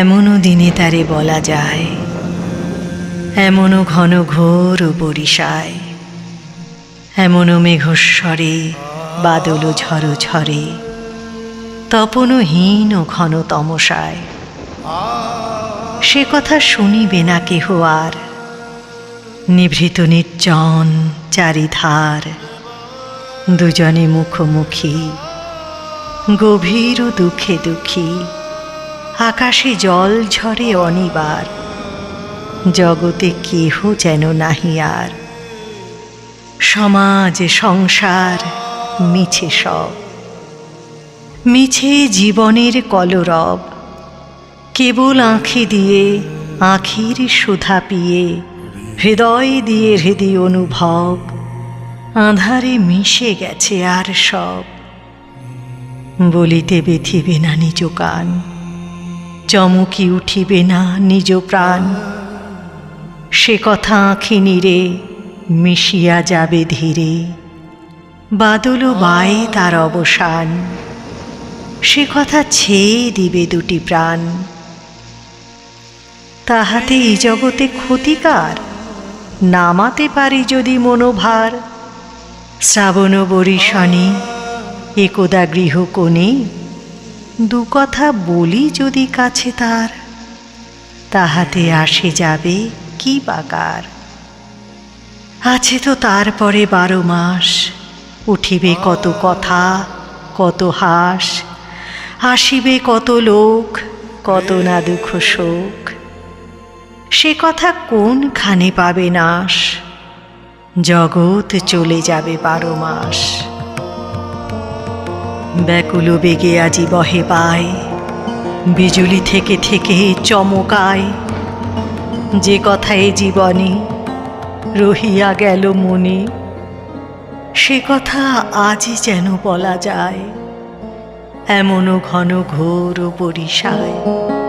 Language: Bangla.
এমনও দিনে তারে বলা যায়, এমনও ঘন ঘোর ও বরিশায়, এমনও মেঘস্বরে, বাদল ঝরো ঝরে তপনহীন ও ঘন তমসায় সে কথা শুনিবে না কেহ আর, নিভৃত নির্জন চারিধার, দুজনে মুখোমুখি গভীর দুঃখে দুঃখী। আকাশে জল ঝরে অনিবার। জগতে কেহ যেন নাহি আর। সমাজ, সংসার মিছে সব। মিছে জীবনের কলরব। কেবল আঁখি দিয়ে, আঁখির সুধা পিয়ে, হৃদয় দিয়ে হৃদয় অনুভব। আধারে মিশে গেছে আর সব। বলিতে বেথিবে না নিজ কান, চমকি উঠিবে না নিজ প্রাণ। সে কথা আঁখি নিরে মিশিয়া যাবে ধীরে, বাদল বায়ে তার অবসান। সে কথা ছেয়ে দিবে দুটি প্রাণ। তাহাতে এই জগতে ক্ষতিকার, নামাতে পারি যদি মনোভার। শ্রাবণ বরিশনে একদা গৃহকোণে? দু কথা বলি যদি কাছে তার, তাহাতে আসে যাবে কি বাকার আছে তো তারপরে বারো মাস, উঠিবে কত কথা, কত হাস, আসিবে কত লোক, কত না দুঃখ শোক। সে কথা কোনখানে পাবে নাশ? জগৎ চলে যাবে বারো মাস। ব্যাকুল বেগে আজি বহে পায়। বিজুলি থেকে থেকে চমকায়। যে কথায় জীবনে রহিয়া গেল মনে, সে কথা আজই যেন বলা যায়। এমনও ঘন ঘোর বরিশায়